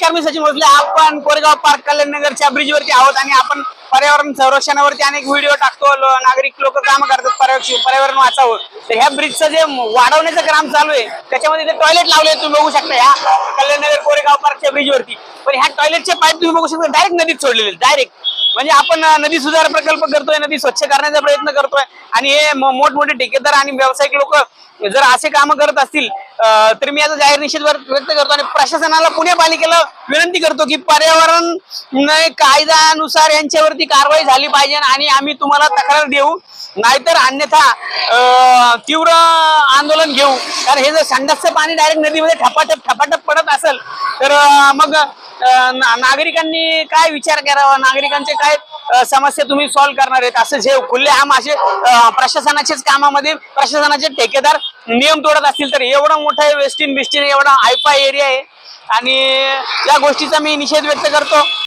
नमस्कार मी सचिन भोसले. आपण कोरेगाव पार्क कल्याण नगरच्या ब्रिज वरती आहोत आणि आपण पर्यावरण संरक्षणावरती अनेक व्हिडिओ टाकतो. लो- नागरिक लोक काम करतात पर्यावरण पर्यावरण वाचावं. तर ह्या ब्रिजचं जे वाढवण्याचं काम चालू आहे त्याच्यामध्ये ते टॉयलेट लावले तुम्ही बघू शकता ह्या कल्याण नगर कोरेगाव पार्कच्या ब्रिज वरती. पण ह्या टॉयलेटचे पाईप तुम्ही बघू शकता डायरेक्ट नदीत सोडलेले डायरेक्ट म्हणजे आपण नदी सुधार प्रकल्प करतोय नदी स्वच्छ करण्याचा प्रयत्न करतोय. आणि हे मोठमोठे ठेकेदार आणि व्यावसायिक लोक जर असे काम करत असतील तर मी याचा जाहीर निषेध व्यक्त करतो आणि प्रशासनाला पुणे पालिकेला विनंती करतो की पर्यावरण कायद्यानुसार यांच्यावरती कारवाई झाली पाहिजे आणि आम्ही तुम्हाला तक्रार देऊ. नाहीतर अन्यथा तीव्र आंदोलन घेऊ. कारण हे जर संडासचं पाणी डायरेक्ट नदीमध्ये ठपाटप ठपाटप पडत असेल तर मग नागरिकांनी काय विचार करावा? नागरिकांचे काय समस्या तुम्ही सॉल्व्ह करणार आहेत? असे जे खुले आम असे प्रशासनाचेच प्रशासनाच्याच कामामध्ये प्रशासनाचे ठेकेदार नियम तोडत असतील तर एवढा मोठा वेस्टिन बिस्टिन एवढा आयफा एरिया आहे. आणि या गोष्टीचा मी निषेध व्यक्त करतो.